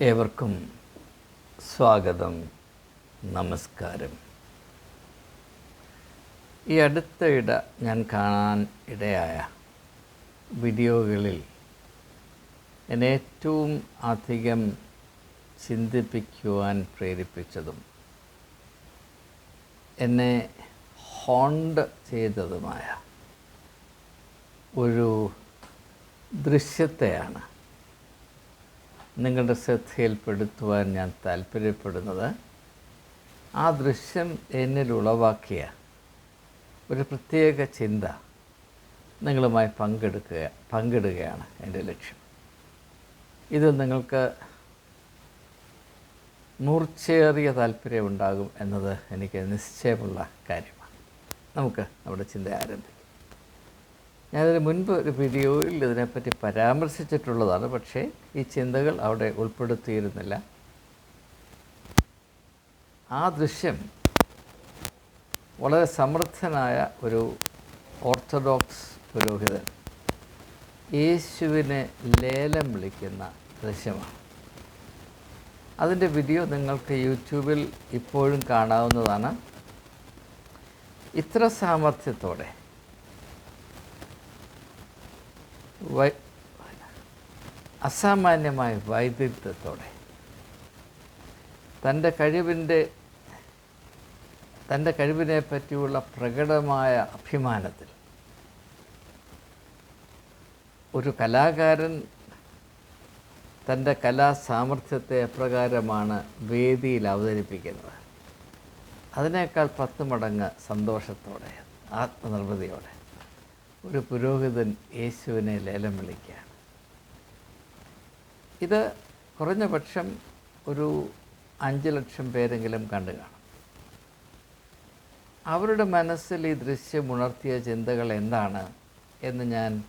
ഏവർക്കും സ്വാഗതം നമസ്കാരം. ഈ അടുത്തയിട ഞാൻ കാണാൻ ഇടയായ വീഡിയോകളിൽ എന്നെ ഏറ്റവും അധികം ചിന്തിപ്പിക്കുവാൻ പ്രേരിപ്പിച്ചതും എന്നെ ഹോണ്ട് ചെയ്തതുമായ ഒരു ദൃശ്യത്തെയാണ് നിങ്ങളുടെ ശ്രദ്ധയിൽപ്പെടുത്തുവാൻ ഞാൻ താല്പര്യപ്പെടുന്നത് ആ ദൃശ്യം എന്നിൽ ഉളവാക്കിയ ഒരു പ്രത്യേക ചിന്ത നിങ്ങളുമായി പങ്കെടുക്കുക പങ്കിടുകയാണ് എന്റെ ലക്ഷ്യം. ഇത് നിങ്ങൾക്ക് മൂർച്ചയേറിയ താല്പര്യമുണ്ടാകും എന്നത് എനിക്ക് നിശ്ചയമുള്ള കാര്യമാണ്. നമുക്ക് നമ്മുടെ ചിന്ത ആരംഭിക്കാം. ഞാനതിന് മുൻപ് ഒരു വീഡിയോയിൽ ഇതിനെപ്പറ്റി പരാമർശിച്ചിട്ടുള്ളതാണ് പക്ഷേ ഈ ചിന്തകൾ അവിടെ ഉൾപ്പെടുത്തിയിരുന്നില്ല. ആ ദൃശ്യം വളരെ സമർത്ഥനായ ഒരു ഓർത്തഡോക്സ് പുരോഹിതൻ യേശുവിനെ ലേലം വിളിക്കുന്ന ദൃശ്യമാണ്. അതിന്റെ വീഡിയോ നിങ്ങൾക്ക് യൂട്യൂബിൽ ഇപ്പോഴും കാണാവുന്നതാണ്. ഇത്ര സാമർഥ്യത്തോടെ വൈ അസാമാന്യമായ വൈദഗ്ധ്യത്തോടെ തന്റെ കഴിവിന്റെ തന്റെ കഴിവിനെ പറ്റിയുള്ള പ്രകടമായ അഭിമാനത്തിൽ ഒരു കലാകാരൻ തന്റെ കലാസാമർഥ്യത്തെ എപ്രകാരമാണ് വേദിയിൽ അവതരിപ്പിക്കുന്നത്. അതിനേക്കാൾ പത്ത് മടങ്ങ് സന്തോഷത്തോടെ ആത്മനിർവൃതിയോടെ. ഒരു പുരോഹിതൻ യേശുവിനെ ലേലം വിളിക്കുകയാണ്. ഇത് കുറഞ്ഞ പക്ഷം ഒരു അഞ്ച് ലക്ഷം പേരെങ്കിലും കണ്ടു കാണും. അവരുടെ മനസ്സിൽ ഈ ദൃശ്യം ഉണർത്തിയ ചിന്തകൾ എന്താണ് എന്ന് ഞാൻ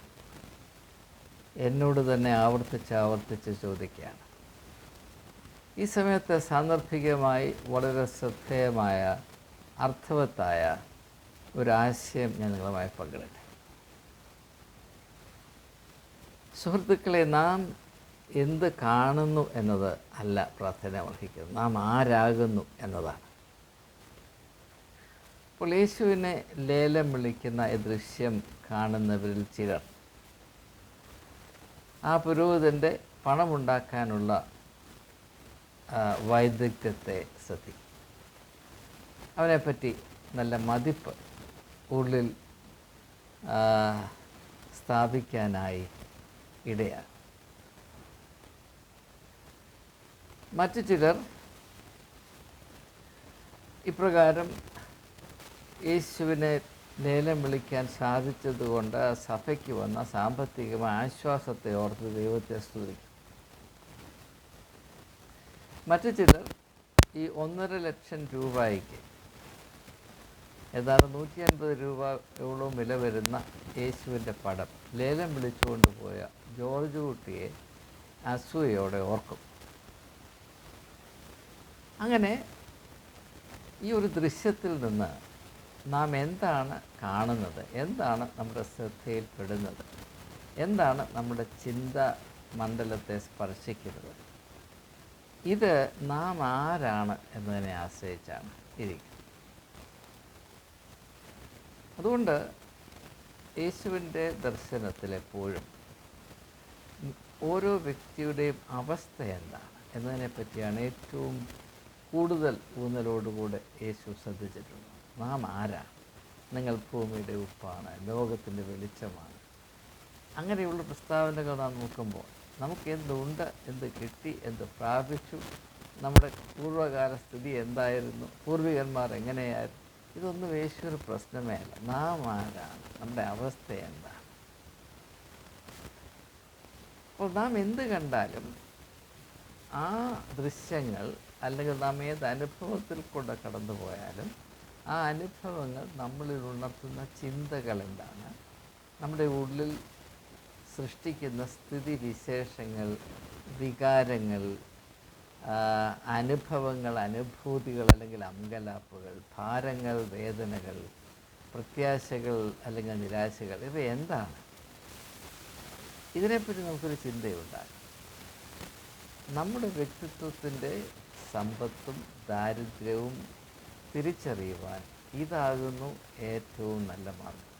എന്നോട് തന്നെ ആവർത്തിച്ച് ആവർത്തിച്ച് ചോദിക്കുകയാണ്. ഈ സമയത്ത് സാന്ദർഭികമായി വളരെ ശ്രദ്ധേയമായ അർത്ഥവത്തായ ഒരാശയം ഞാൻ നിങ്ങളുമായി പങ്കിടട്ടെ. സുഹൃത്തുക്കളെ നാം എന്ത് കാണുന്നു എന്നത് അല്ല പ്രാർത്ഥന അർഹിക്കുന്നത്. നാം ആരാകുന്നു എന്നതാണ്. അപ്പോൾ യേശുവിനെ ലേലം വിളിക്കുന്ന ഈ ദൃശ്യം കാണുന്നവരിൽ ചിലർ ആ പുരോഹിതന്റെ പണമുണ്ടാക്കാനുള്ള വൈദഗ്ധ്യത്തെ ശ്രദ്ധിക്കും. അവനെപ്പറ്റി നല്ല മതിപ്പ് ഉള്ളിൽ സ്ഥാപിക്കാനായി ഇടയാണ്. മറ്റു ചിലർ ഇപ്രകാരം യേശുവിനെ ലേലം വിളിക്കാൻ സാധിച്ചതുകൊണ്ട് സഭയ്ക്ക് വന്ന സാമ്പത്തികമായ ആശ്വാസത്തെ ഓർത്ത് ദൈവത്തെ സ്തുതിക്കും. മറ്റു ചിലർ ഈ ഒന്നര ലക്ഷം രൂപയ്ക്ക് ഏതാണ്ട് നൂറ്റി അൻപത് രൂപയോളം വില വരുന്ന യേശുവിന്റെ പടം. ലേലം വിളിച്ചുകൊണ്ട് പോയ ജോർജ് കുട്ടിയെ അസൂയയോടെ ഓർക്കും. അങ്ങനെ ഈ ഒരു ദൃശ്യത്തിൽ നിന്ന് നാം എന്താണ് കാണുന്നത്? എന്താണ് നമ്മുടെ ശ്രദ്ധയിൽപ്പെടുന്നത്? എന്താണ് നമ്മുടെ ചിന്ത മണ്ഡലത്തെ സ്പർശിക്കുന്നത്? ഇത് നാം ആരാണ് എന്നതിനെ ആശ്രയിച്ചാണ് ഇരിക്കുന്നത്. അതുകൊണ്ട് യേശുവിന്റെ ദർശനത്തിൽ എപ്പോഴും ഓരോ വ്യക്തിയുടെയും അവസ്ഥ എന്താണ് എന്നതിനെ പറ്റിയാണ് ഏറ്റവും കൂടുതൽ ഊന്നലോടുകൂടെ യേശു ശ്രദ്ധിച്ചിട്ടുള്ളത്. നാം ആരാണ് നിങ്ങൾ ഭൂമിയുടെ ഉപ്പാണ് ലോകത്തിന്റെ വെളിച്ചമാണ്. അങ്ങനെയുള്ള പ്രസ്താവനകൾ നാം നോക്കുമ്പോൾ നമുക്ക് എന്തുണ്ട് എന്ത് കിട്ടി എന്ത് പ്രാപിച്ചു നമ്മുടെ പൂർവകാല സ്ഥിതി എന്തായിരുന്നു പൂർവികന്മാർ എങ്ങനെയായിരുന്നു ഇതൊന്നും യേശുവിന് പ്രശ്നമേ അല്ല നാം ആരാണ്? നമ്മുടെ അവസ്ഥ എന്താണ്? അപ്പോൾ നാം എന്ത് കണ്ടാലും ആ ദൃശ്യങ്ങൾ അല്ലെങ്കിൽ നാം ഏത് അനുഭവത്തിൽ കൂടെ കടന്നു പോയാലും ആ അനുഭവങ്ങൾ നമ്മളിൽ ഉണർത്തുന്ന ചിന്തകൾ എന്താണ്? നമ്മുടെ ഉള്ളിൽ സൃഷ്ടിക്കുന്ന സ്ഥിതി വിശേഷങ്ങൾ വികാരങ്ങൾ അനുഭവങ്ങൾ അനുഭൂതികൾ അല്ലെങ്കിൽ അങ്കലാപ്പുകൾ ഭാരങ്ങൾ വേദനകൾ പ്രത്യാശകൾ അല്ലെങ്കിൽ നിരാശകൾ ഇവ എന്താണ്? ഇതിനെപ്പറ്റി നമുക്കൊരു ചിന്തയുണ്ടാകും നമ്മുടെ വ്യക്തിത്വത്തിന്റെ സമ്പത്തും ദാരിദ്ര്യവും തിരിച്ചറിയുവാൻ ഇതാകുന്നു ഏറ്റവും നല്ല മാർഗം.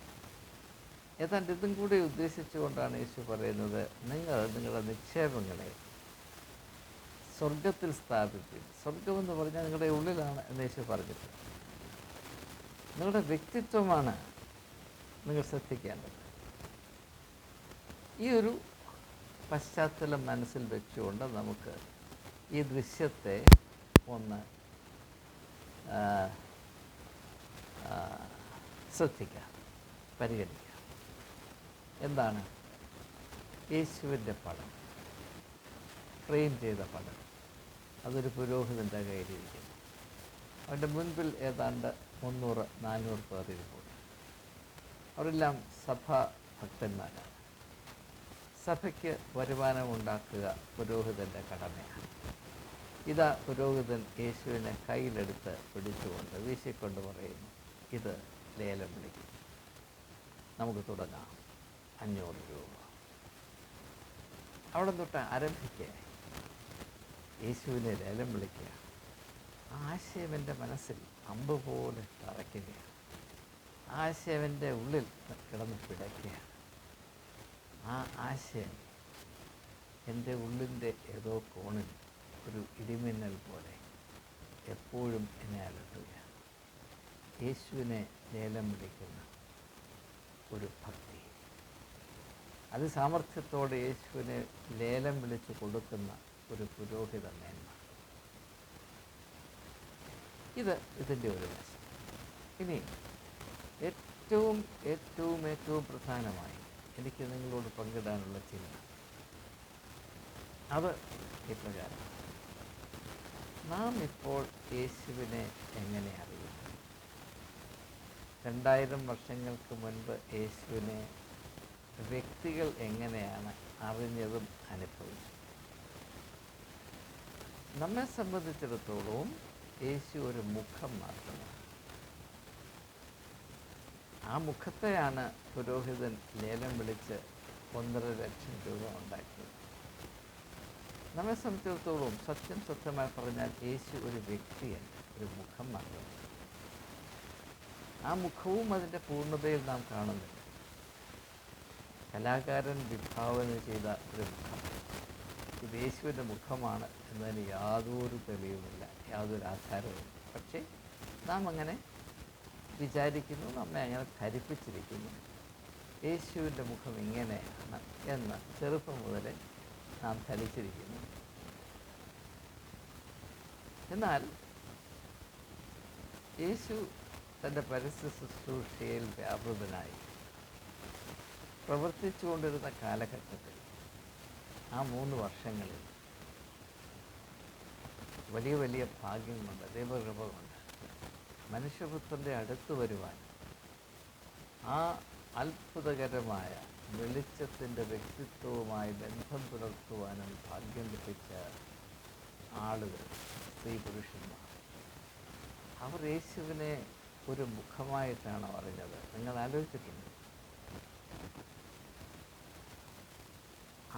ഏതാണ്ട് ഇതും കൂടി ഉദ്ദേശിച്ചുകൊണ്ടാണ് യേശു പറയുന്നത് നിങ്ങൾ നിങ്ങളുടെ നിക്ഷേപങ്ങളെ സ്വർഗത്തിൽ സ്ഥാപിക്കും സ്വർഗമെന്ന് പറഞ്ഞാൽ നിങ്ങളുടെ ഉള്ളിലാണ് എന്ന് യേശു പറഞ്ഞിട്ട് നിങ്ങളുടെ വ്യക്തിത്വമാണ് നിങ്ങൾ ശ്രദ്ധിക്കേണ്ടത്. ഈ ഒരു പശ്ചാത്തലം മനസ്സിൽ വെച്ചുകൊണ്ട് നമുക്ക് ഈ ദൃശ്യത്തെ ഒന്ന് ശ്രദ്ധിക്കാം പരിഗണിക്കാം. എന്താണ്? യേശുവിന്റെ പടം ഫ്രെയിം ചെയ്ത പടം. അതൊരു പുരോഹിതന്റെ കയ്യിലിരിക്കുന്നു. അവന്റെ മുൻപിൽ ഏതാണ്ട് മുന്നൂറ് നാനൂറ് പേർ ഇരിപ്പുണ്ട് അവരെല്ലാം സഭാ ഭക്തന്മാരാണ്. സഭയ്ക്ക് വരുമാനം ഉണ്ടാക്കുക പുരോഹിതന്റെ കടമയാണ്. ഇതാ പുരോഹിതൻ യേശുവിനെ കയ്യിലെടുത്ത് പിടിച്ചുകൊണ്ട് വീശിക്കൊണ്ട് പറയുന്നു ഇത് ലേലം വിളിക്കും. നമുക്ക് തുടങ്ങാം. അഞ്ഞൂറ് രൂപ. അവിടെ തൊട്ട് ആരംഭിക്കുക യേശുവിനെ ലേലം വിളിക്കുക. ആ ആശയം എന്റെ മനസ്സിൽ അമ്പ് പോലെ തറയ്ക്കുകയാണ് ആശയം എന്റെ ഉള്ളിൽ കിടന്ന് പിടയ്ക്കുകയാണ് ആ ആശയം എന്റെ ഉള്ളിന്റെ ഏതോ കോണിൽ ഒരു ഇടിമിന്നൽ പോലെ എപ്പോഴും എന്നെ അലട്ടുകയാണ് യേശുവിനെ ലേലം വിളിക്കുന്ന ഒരു ഭക്തി. അത് സാമർഥ്യത്തോടെ യേശുവിനെ ലേലം വിളിച്ച് കൊടുക്കുന്ന ഒരു പുരോഹിത മേന്മ ഇത് ഇതിന്റെ ഒരു വശം. ഇനി ഏറ്റവും ഏറ്റവും ഏറ്റവും പ്രധാനമായി എനിക്ക് നിങ്ങളോട് പങ്കിടാനുള്ള ചിന്ത അത് ഇപ്രകാരം. നാം ഇപ്പോൾ യേശുവിനെ എങ്ങനെ അറിയുന്നു? രണ്ടായിരം വർഷങ്ങൾക്ക് മുൻപ് യേശുവിനെ വ്യക്തികൾ എങ്ങനെയാണ് അറിഞ്ഞതും അനുഭവിച്ചത് നമ്മെ സംബന്ധിച്ചിടത്തോളം യേശു ഒരു മുഖം മാത്രമാണ്. ആ മുഖത്തെയാണ് പുരോഹിതൻ ലേലം വിളിച്ച് ഒന്നര ലക്ഷം രൂപ ഉണ്ടാക്കിയത്. നമ്മെ സംബന്ധിച്ചിടത്തോളം സത്യം സത്യമായി പറഞ്ഞാൽ യേശു ഒരു വ്യക്തിയല്ല ഒരു മുഖം മാത്രമാണ്. ആ മുഖവും അതിന്റെ പൂർണതയിൽ നാം കാണുന്നില്ല കലാകാരൻ വിഭാവന ചെയ്ത ഒരു മുഖം. യേശുവിന്റെ മുഖമാണ് എന്നതിന് യാതൊരു തെളിവുമില്ല യാതൊരു ആധാരവുമില്ല പക്ഷേ നാം അങ്ങനെ വിചാരിക്കുന്നു നമ്മെ അങ്ങനെ ധരിപ്പിച്ചിരിക്കുന്നു. യേശുവിന്റെ മുഖം ഇങ്ങനെയാണ് എന്ന് ചെറുപ്പം മുതലേ നാം ധരിച്ചിരിക്കുന്നു. എന്നാൽ യേശു തന്റെ പരസ്യ ശുശ്രൂഷയിൽ വ്യാപൃതനായി. പ്രവർത്തിച്ചുകൊണ്ടിരുന്ന കാലഘട്ടത്തിൽ ആ മൂന്ന് വർഷങ്ങളിൽ വലിയ വലിയ ഭാഗ്യം കൊണ്ട് ദൈവകൃപ കൊണ്ട് മനുഷ്യപുത്രന്റെ അടുത്ത് വരുവാൻ ആ അത്ഭുതകരമായ വെളിച്ചത്തിന്റെ വ്യക്തിത്വവുമായി ബന്ധം പുലർത്തുവാനും ഭാഗ്യം ലഭിച്ച ആളുകൾ സ്ത്രീ പുരുഷന്മാർ അവർ യേശുവിനെ ഒരു മുഖമായിട്ടാണ് അറിഞ്ഞത്. നിങ്ങൾ ആലോചിച്ചിട്ടുണ്ട്?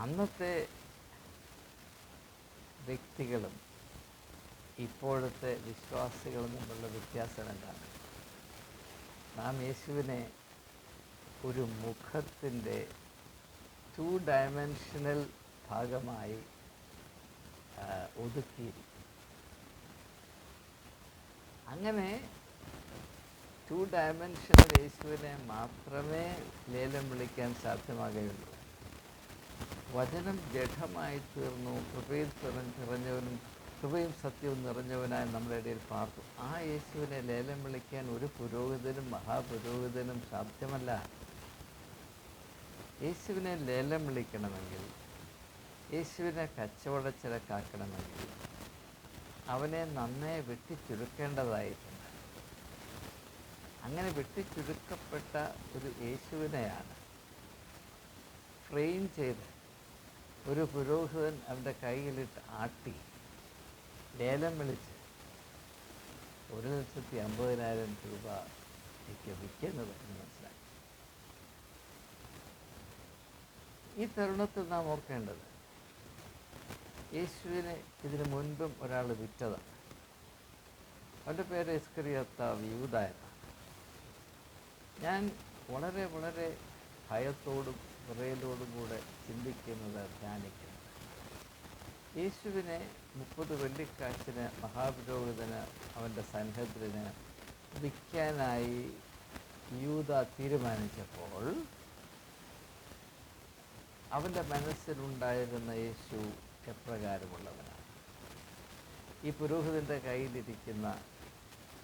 അന്നത്തെ വ്യക്തികളും ഇപ്പോഴത്തെ വിശ്വാസികളും തമ്മിലുള്ള വ്യത്യാസം എന്താണ്? നാം യേശുവിനെ ഒരു മുഖത്തിന്റെ ടു ഡയമെൻഷനൽ ഭാഗമായി ഒതുക്കിയിരിക്കും അങ്ങനെ ടു ഡയമെൻഷനൽ യേശുവിനെ മാത്രമേ ലേലം വിളിക്കാൻ സാധ്യമാകുകയുള്ളൂ. വചനം ജഡമായി തീർന്നു കൃപയിൽ നിറഞ്ഞവനും കൃപയും സത്യവും നിറഞ്ഞവനായി നമ്മുടെ ഇടയിൽ പാർത്തു. ആ യേശുവിനെ ലേലം വിളിക്കാൻ ഒരു പുരോഹിതനും മഹാപുരോഹിതനും സാധ്യമല്ല. യേശുവിനെ ലേലം വിളിക്കണമെങ്കിൽ യേശുവിനെ കച്ചവടച്ചിലക്കാക്കണമെങ്കിൽ അവനെ നന്നേ വെട്ടിച്ചുരുക്കേണ്ടതായിട്ടുണ്ട്. അങ്ങനെ വെട്ടിച്ചുരുക്കപ്പെട്ട ഒരു യേശുവിനെയാണ് ഫ്രെയിം ചെയ്ത് ഒരു പുരോഹിതൻ അവന്റെ കയ്യിലിട്ട് ആട്ടി ലേലം വിളിച്ച് ഒരു ലക്ഷത്തി അമ്പതിനായിരം രൂപയ്ക്ക് വിൽക്കുന്നത് എന്ന് മനസ്സിലാക്കി. ഈ തരുണത്തിൽ നാം ഓർക്കേണ്ടത് യേശുവിനെ ഇതിനു മുൻപും ഒരാൾ വിറ്റതാണ്. അവന്റെ പേര് ഇസ്കറിയത്താവ് വിയൂതായ ഞാൻ വളരെ വളരെ ഭയത്തോടും വിറയലോടും കൂടെ ചിന്തിക്കുന്നത് ധ്യാനിക്കുന്നത് യേശുവിനെ മുപ്പത് വെള്ളിക്കാശിന് മഹാപുരോഹിതന് അവന്റെ സൻഹദ്രന് വിൽക്കാനായി യൂത തീരുമാനിച്ചപ്പോൾ അവന്റെ മനസ്സിലുണ്ടായിരുന്ന യേശു എപ്രകാരമുള്ളവനാണ്. ഈ പുരോഹിതന്റെ കയ്യിലിരിക്കുന്ന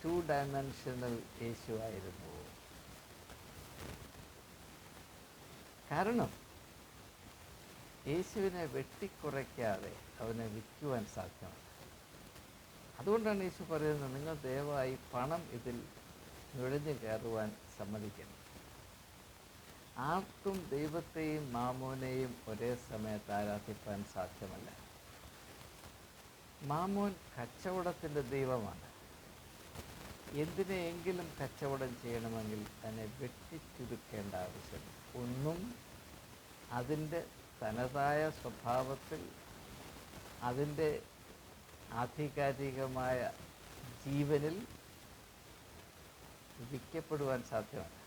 ടു ഡയമെൻഷനൽ യേശു ആയിരുന്നു. കാരണം യേശുവിനെ വെട്ടിക്കുറയ്ക്കാതെ അവനെ വിൽക്കുവാൻ സാധ്യമല്ല അതുകൊണ്ടാണ് യേശു പറയുന്നത് നിങ്ങൾ ദയവായി പണം ഇതിൽ നുഴഞ്ഞു കയറുവാൻ സമ്മതിക്കണം. ആർക്കും ദൈവത്തെയും മാമോനെയും ഒരേ സമയത്ത് ആരാധിപ്പാൻ സാധ്യമല്ല. മാമോൻ കച്ചവടത്തിന്റെ ദൈവമാണ്. എന്തിനെയെങ്കിലും കച്ചവടം ചെയ്യണമെങ്കിൽ തന്നെ വെട്ടിച്ചുരുക്കേണ്ട ആവശ്യം ഒന്നും അതിന്റെ തനതായ സ്വഭാവത്തിൽ അതിന്റെ ആധികാരികമായ ജീവനിൽ വിൽക്കപ്പെടുവാൻ സാധ്യമല്ല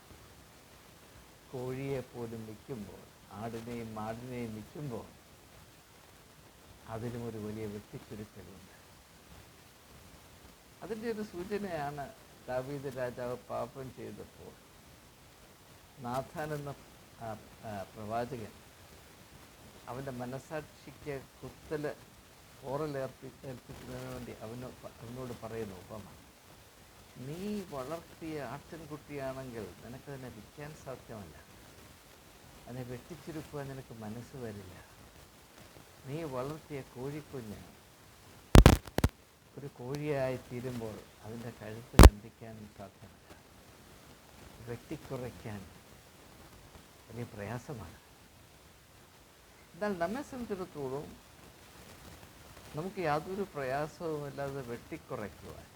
കോഴിയെ പോലും വിൽക്കുമ്പോൾ ആടിനെയും മാടിനെയും വിൽക്കുമ്പോൾ അതിലും ഒരു വലിയ വെട്ടിച്ചുരുക്കലുണ്ട് അതിന്റെ ഒരു സൂചനയാണ് ദാവീദ് രാജാവ് പാപം ചെയ്തപ്പോൾ നാഥാൻ എന്ന പ്രവാചകൻ അവന്റെ മനസാക്ഷിക്ക് കുത്തൽ ഓറലേർപ്പി ഏൽപ്പിക്കുന്നതിന് വേണ്ടി അവന് അവനോട് പറയുന്നു ഉപമ. നീ വളർത്തിയ ആട്ടിൻകുട്ടിയാണെങ്കിൽ നിനക്ക് തന്നെ വിൽക്കാൻ സാധ്യമല്ല. അതിനെ വെട്ടിച്ചുരുക്കുവാൻ നിനക്ക് മനസ്സ് വരില്ല. നീ വളർത്തിയ കോഴിക്കുഞ്ഞ് ഒരു കോഴിയായി തീരുമ്പോൾ അതിന്റെ കഴുത്ത് കണ്ടിക്കാനും സാധ്യമല്ല. വെട്ടിക്കുറയ്ക്കാൻ വലിയ പ്രയാസമാണ്. എന്നാൽ നമ്മെ സംബന്ധിച്ചിടത്തോളം നമുക്ക് യാതൊരു പ്രയാസവുമില്ലാതെ വെട്ടിക്കുറയ്ക്കുവാൻ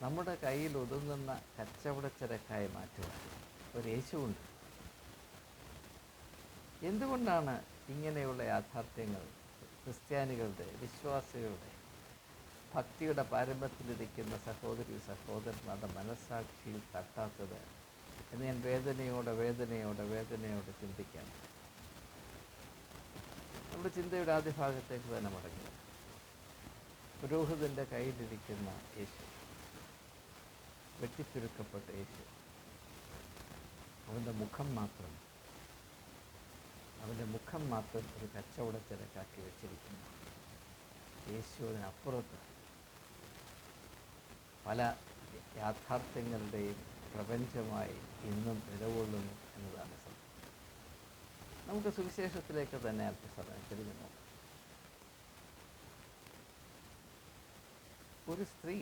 നമ്മുടെ കയ്യിൽ ഒതുങ്ങുന്ന കച്ചവടച്ചരക്കായി മാറ്റുവാൻ ഒരു യേശുവുണ്ട്. എന്തുകൊണ്ടാണ് ഇങ്ങനെയുള്ള യാഥാർത്ഥ്യങ്ങൾ ക്രിസ്ത്യാനികളുടെ വിശ്വാസികളുടെ ഭക്തിയുടെ പാരമ്പര്യത്തിലിരിക്കുന്ന സഹോദരി സഹോദരന്മാരുടെ മനസ്സാക്ഷിയിൽ തട്ടാത്തത് എന്ന് ഞാൻ വേദനയോടെ വേദനയോടെ വേദനയോടെ ചിന്തിക്കാം. നമ്മുടെ ചിന്തയുടെ ആദ്യ ഭാഗത്തേക്ക് തന്നെ മടങ്ങി. പുരോഹിതന്റെ കയ്യിലിരിക്കുന്ന യേശു. വെട്ടിച്ചുരുക്കപ്പെട്ട യേശു. അവന്റെ മുഖം മാത്രം അവന്റെ മുഖം മാത്രം ഒരു കച്ചവടത്തിരക്കാക്കി വെച്ചിരിക്കുന്നു. യേശുവിനപ്പുറത്ത് പല യാഥാർത്ഥ്യങ്ങളുടെയും പ്രപഞ്ചമായി ഇന്നും നിലകൊള്ളുന്നു എന്നതാണ് സത്യം. നമുക്ക് സുവിശേഷത്തിലേക്ക് തന്നെ അല്പസമയം തിരിഞ്ഞു നോക്കാം. ഒരു സ്ത്രീ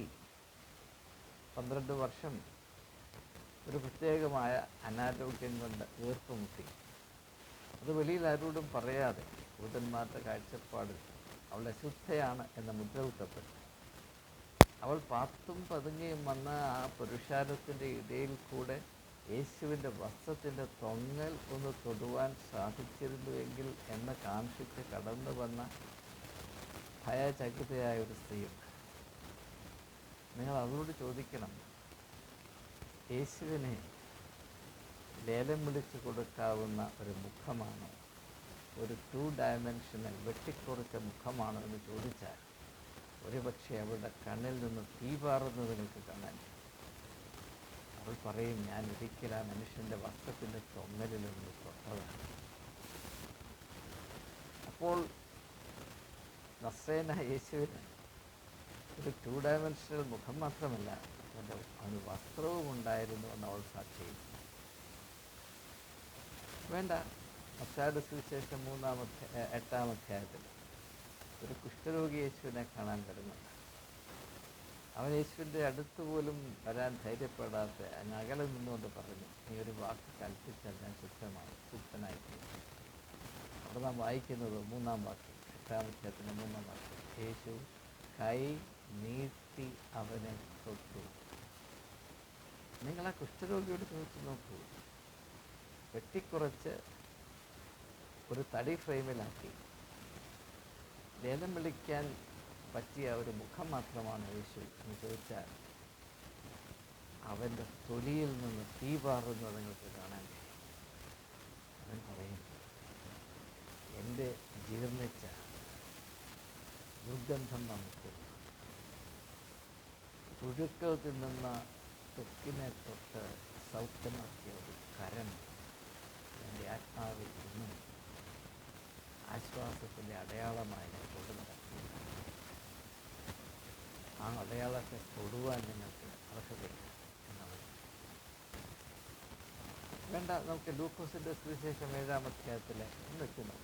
പന്ത്രണ്ട് വർഷം ഒരു പ്രത്യേകമായ അനാരോഗ്യം കൊണ്ട് വീർപ്പുമുട്ടി. അത് വെളിയിൽ ആരോടും പറയാതെ ഭൂതന്മാരുടെ കാഴ്ചപ്പാടിൽ അവളെ ശുദ്ധയാണ് എന്ന മുദ്ര കുത്തപ്പെട്ടു അവൾ പാത്തും പതുങ്ങിയും വന്ന ആ പുരുഷാരത്തിന്റെ ഇടയിൽ കൂടെ യേശുവിന്റെ വസ്ത്രത്തിന്റെ തൊങ്ങൽ ഒന്ന് തൊടുവാൻ സാധിച്ചിരുന്നുവെങ്കിൽ എന്ന് കാക്ഷിച്ച് കടന്നു വന്ന ഭയചകിതയായ ഒരു സ്ത്രീയുണ്ട് നിങ്ങൾ അവരോട് ചോദിക്കണം യേശുവിനെ ലേലം വിളിച്ചു കൊടുക്കാവുന്ന ഒരു മുഖമാണ്? ഒരു ടു ഡയമെൻഷനൽ വെട്ടിക്കുറച്ച മുഖമാണോ എന്ന് ചോദിച്ചാൽ ഒരുപക്ഷെ അവളുടെ കണ്ണിൽ നിന്ന് തീ പാറുന്നത് നിങ്ങൾക്ക് കാണാൻ. അവൾ പറയും ഞാൻ ഒരിക്കൽ ആ മനുഷ്യന്റെ വസ്ത്രത്തിന്റെ തൊങ്ങലിൽ നിന്ന് തൊട്ടതാണ്. അപ്പോൾ നസ്രേന യേശുവിന് ഒരു ടു ഡയമെൻഷണൽ മുഖം മാത്രമല്ല അവന്റെ അവന് വസ്ത്രവും ഉണ്ടായിരുന്നു എന്ന് അവൾ സാക്ഷി വേണ്ട. അച്ചാട് സുവിശേഷം മൂന്നാമത്തെ എട്ടാം അധ്യായത്തിൽ. ഒരു കുഷ്ഠരോഗി യേശുവിനെ കാണാൻ വരുന്നുണ്ട് അവൻ യേശുവിന്റെ അടുത്ത് പോലും വരാൻ ധൈര്യപ്പെടാത്ത അകലെ നിന്നുകൊണ്ട് പറഞ്ഞു നീ ഒരു വാക്ക് കൽപ്പിച്ചാൽ ഞാൻ ശുദ്ധമായി ശുദ്ധനായി തീരും." അവിടെ നാം വായിക്കുന്നത് മൂന്നാം വാക്യം എട്ടാം അധ്യായത്തിന്റെ മൂന്നാം വാക്യം യേശു കൈ നീട്ടി അവനെ തൊട്ടു. നിങ്ങൾ ആ കുഷ്ഠരോഗിയോട് ചോദിച്ചു നോക്കൂ. വെട്ടിക്കുറച്ച് ഒരു തടി ഫ്രെയിമിലാക്കി. ലേലം വിളിക്കാൻ പറ്റിയ ഒരു മുഖം മാത്രമാണ് യേശു എന്ന് ചോദിച്ചാൽ അവന്റെ തൊലിയിൽ നിന്ന് തീ പാറുന്നത് നിങ്ങൾക്ക് കാണാൻ കഴിയും. അവൻ പറയും എന്റെ ജീർണിച്ച ദുർഗന്ധം നമുക്ക് പുഴുക്കൾ തിന്നുന്ന തൊക്കിനെ തൊട്ട് സൗഖ്യമാക്കിയ ഒരു കരം എന്റെ ആത്മാവിൽ ഇന്നും ആശ്വാസത്തിന്റെ അടയാളമായി ഞാൻ തൊടുന്നത് ആ അടയാളത്തെ തൊടുവാൻ നിങ്ങൾക്ക് അർഹതയില്ല എന്നാണ്. വേണ്ട നമുക്ക് ലൂക്കോസിന്റെ സുവിശേഷം ഏഴാം അധ്യായത്തിലെ ഒന്ന് വെക്കുന്നു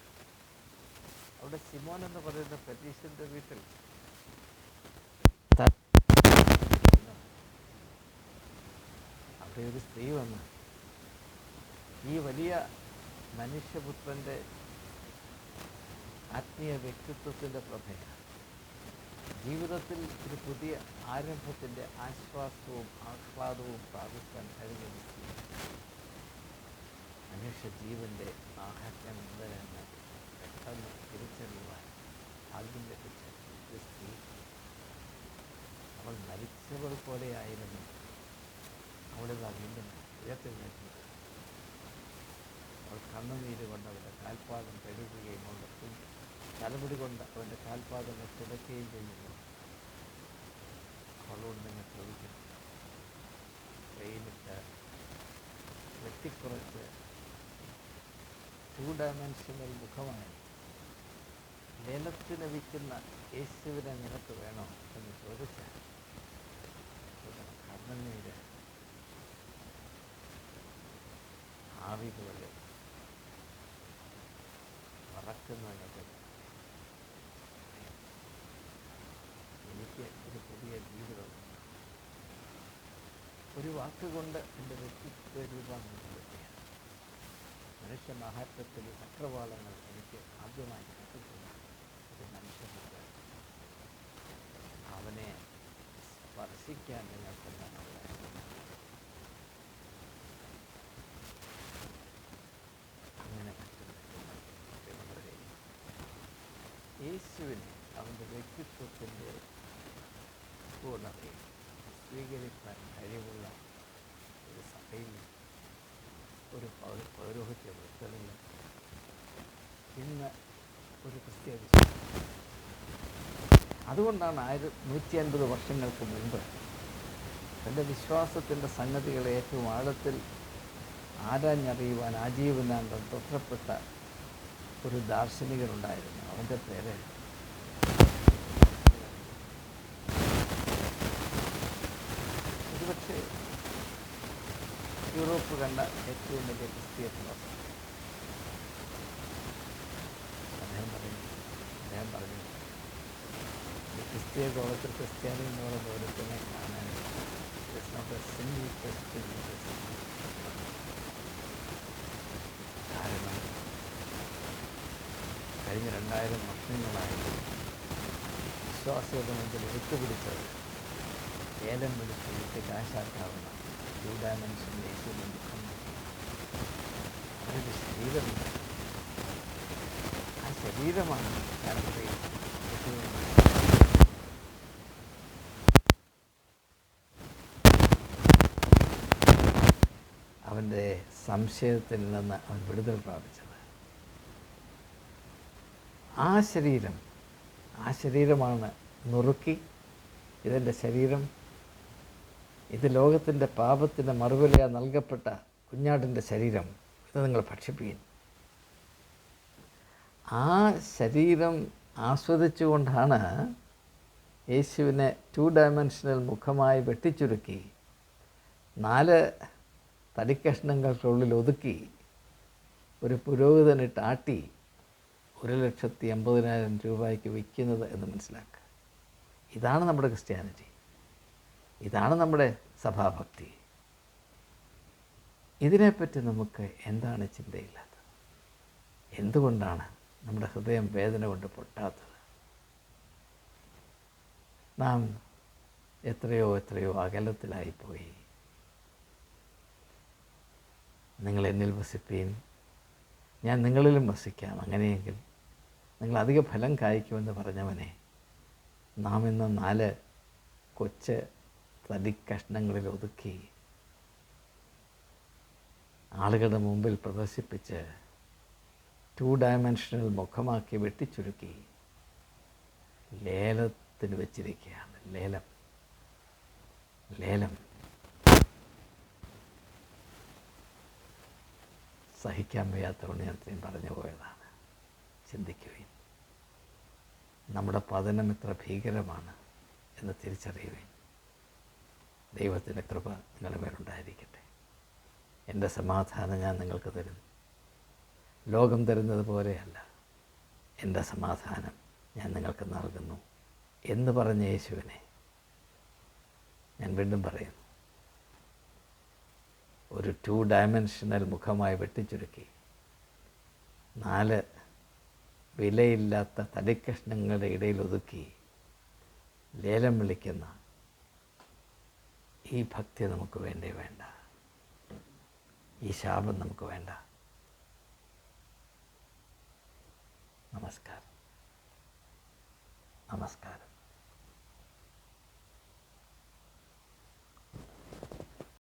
അവിടെ സിമോൻ എന്ന് പറയുന്ന പെറ്റീഷന്റെ വീട്ടിൽ അവിടെ ഒരു സ്ത്രീ വന്ന്. ഈ വലിയ മനുഷ്യപുത്രന്റെ ആത്മീയ വ്യക്തിത്വത്തിന്റെ പ്രഭയാണ്. ജീവിതത്തിൽ ഒരു പുതിയ ആരംഭത്തിന്റെ ആശ്വാസവും ആഹ്ലാദവും പ്രാപിക്കാൻ കഴിഞ്ഞ മനുഷ്യ ജീവന്റെ ആഹാരം എന്തെന്ന് പെട്ടെന്ന് തിരിച്ചറിയുവാൻ ഭാഗ്യം ലഭിച്ച ഒരു സ്ത്രീ. അവൾ മരിച്ചവൾ പോലെയായിരുന്നു. അവളിതാ വീണ്ടും ഉയർത്തെഴുന്നേറ്റത് അവൾ കണ്ണുനീര് കൊണ്ട് അവരുടെ കാൽപാദം കഴുകുകയും അവളുടെ തലമുടി കൊണ്ട് അവന്റെ കാൽപാദങ്ങൾ തുടയ്ക്കുകയും ചെയ്യുന്നു. അവളോട് നിങ്ങൾ ചോദിക്കുന്നു വെയിലിട്ട് വെട്ടിക്കുറച്ച് ടു ഡയമെൻഷനൽ മുഖമായി നിലത്തിന് വിൽക്കുന്ന യേശുവിനെ നിനക്ക് വേണോ എന്ന് ചോദിച്ചാൽ കണ്ണുനീര് ആവി പോലെ പറക്കുന്നതിനൊക്കെ എനിക്ക് ഒരു പുതിയ ജീവിതം. ഒരു വാക്കുകൊണ്ട് എന്റെ വ്യക്തിത്വ രൂപാന്തരപ്പെടുത്തിയ മനുഷ്യ മഹാത്വത്തിൽ ചക്രവാളങ്ങൾ എനിക്ക് ആദ്യമായി കിട്ടുന്ന ഒരു മനുഷ്യനുണ്ട്. അവനെ സ്പർശിക്കാൻ നിങ്ങൾക്ക് അങ്ങനെ യേശുവിനെ അവന്റെ വ്യക്തിത്വത്തിന്റെ പൂർണതയിൽ സ്വീകരിക്കാൻ കഴിവുള്ള ഒരു സഭയിൽ ഒരു പൗര- പൗരോഹിത്യ വൃത്തതയിൽ ഇന്ന് ഒരു ക്രിസ്ത്യ അതുകൊണ്ടാണ് ആയിരം നൂറ്റി അൻപത് വർഷങ്ങൾക്ക് മുൻപ് തന്റെ വിശ്വാസത്തിന്റെ സംഗതികളെ ഏറ്റവും ആഴത്തിൽ ആരാഞ്ഞറിയുവാൻ ആജീവനാന്തം തൊട്ടപ്പെട്ട ഒരു ദാർശനികനുണ്ടായിരുന്നു. അവന്റെ പേര് ഒരുപക്ഷെ യൂറോപ്പ് കണ്ട ഏറ്റവും വലിയ ക്രിസ്തീയ അദ്ദേഹം പറഞ്ഞു അദ്ദേഹം പറഞ്ഞു ക്രിസ്തീയ ഗോളത്തിൽ ക്രിസ്ത്യാനി എന്നുള്ള world. കാരണം കഴിഞ്ഞ രണ്ടായിരം വർഷങ്ങളായി വിശ്വാസികളുടെ മുമ്പിൽ എടുത്തുപിടിച്ചത് ഏലം വിളിച്ച് വിട്ട് കാശാക്കാവുന്ന ടു ഡയമെൻഷൻ യേശുവിന്റെ മുഖം അവരൊരു ശരീരമുണ്ട് ആ ശരീരമാണ് കാലത്തിൽ അവന്റെ സംശയത്തിൽ നിന്ന് അവൻ വിടുതൽ പ്രാപിച്ചത്. ആ ശരീരം ആ ശരീരമാണ് നുറുക്കി ഇതെന്റെ ശരീരം ഇത് ലോകത്തിന്റെ പാപത്തിന്റെ മറുവിലയാ നൽകപ്പെട്ട കുഞ്ഞാടിന്റെ ശരീരം ഇത് നിങ്ങൾ ഭക്ഷിപ്പിക്കും. ആ ശരീരം ആസ്വദിച്ചുകൊണ്ടാണ് യേശുവിനെ ടു ഡയമെൻഷനൽ മുഖമായി വെട്ടിച്ചുരുക്കി നാല് തടിക്കഷ്ണങ്ങൾക്കുള്ളിൽ ഒതുക്കി ഒരു പുരോഹിതനിട്ട് ആട്ടി ഒരു ലക്ഷത്തി അമ്പതിനായിരം രൂപയ്ക്ക് വിൽക്കുന്നത് എന്ന് മനസ്സിലാക്കുക. ഇതാണ് നമ്മുടെ ക്രിസ്ത്യാനിറ്റി. ഇതാണ് നമ്മുടെ സഭാഭക്തി. ഇതിനെപ്പറ്റി നമുക്ക് എന്താണ് ചിന്തയില്ലാത്തത്? എന്തുകൊണ്ടാണ് നമ്മുടെ ഹൃദയം വേദന കൊണ്ട് പൊട്ടാത്തത്? നാം എത്രയോ എത്രയോ അകലത്തിലായിപ്പോയി നിങ്ങൾ എന്നിൽ വസിപ്പീൻ ഞാൻ നിങ്ങളിലും വസിക്കാം. അങ്ങനെയെങ്കിൽ നിങ്ങൾ അധിക ഫലം കായ്ക്കുമെന്ന് പറഞ്ഞവനെ നാം ഇന്ന് നാല് കൊച്ച് തടിക്കഷ്ണങ്ങളിൽ ഒതുക്കി ആളുകളുടെ മുമ്പിൽ പ്രദർശിപ്പിച്ച് ടു ഡയമെൻഷണൽ മുഖമാക്കി വെട്ടിച്ചുരുക്കി ലേലത്തിന് വെച്ചിരിക്കുകയാണ്. ലേലം. ലേലം. സഹിക്കാൻ വയ്യാത്തതുകൊണ്ട് ഞാൻ ഇത്രയും പറഞ്ഞു പോയതാണ്. ചിന്തിക്കുകയും. നമ്മുടെ പതനം ഇത്ര ഭീകരമാണ് എന്ന് തിരിച്ചറിയുകയും. ദൈവത്തിന്റെ കൃപ നിങ്ങളുടെ മേലുണ്ടായിരിക്കട്ടെ. എന്റെ സമാധാനം ഞാൻ നിങ്ങൾക്ക് തരുന്നു. ലോകം തരുന്നത് പോലെയല്ല എന്റെ സമാധാനം ഞാൻ നിങ്ങൾക്ക് നൽകുന്നു എന്ന് പറഞ്ഞ യേശുവിനെ ഞാൻ വീണ്ടും പറയുന്നു. ഒരു ടു ഡയമെൻഷണൽ മുഖമായി വെട്ടിച്ചുരുക്കി നാല് വിലയില്ലാത്ത തടിക്കഷ്ണങ്ങളുടെ ഇടയിൽ ഒതുക്കി ലേലം വിളിക്കുന്ന ഈ ഭക്തി നമുക്ക് വേണ്ടേ വേണ്ട. ഈ ശാപം നമുക്ക് വേണ്ട. നമസ്കാരം. നമസ്കാരം.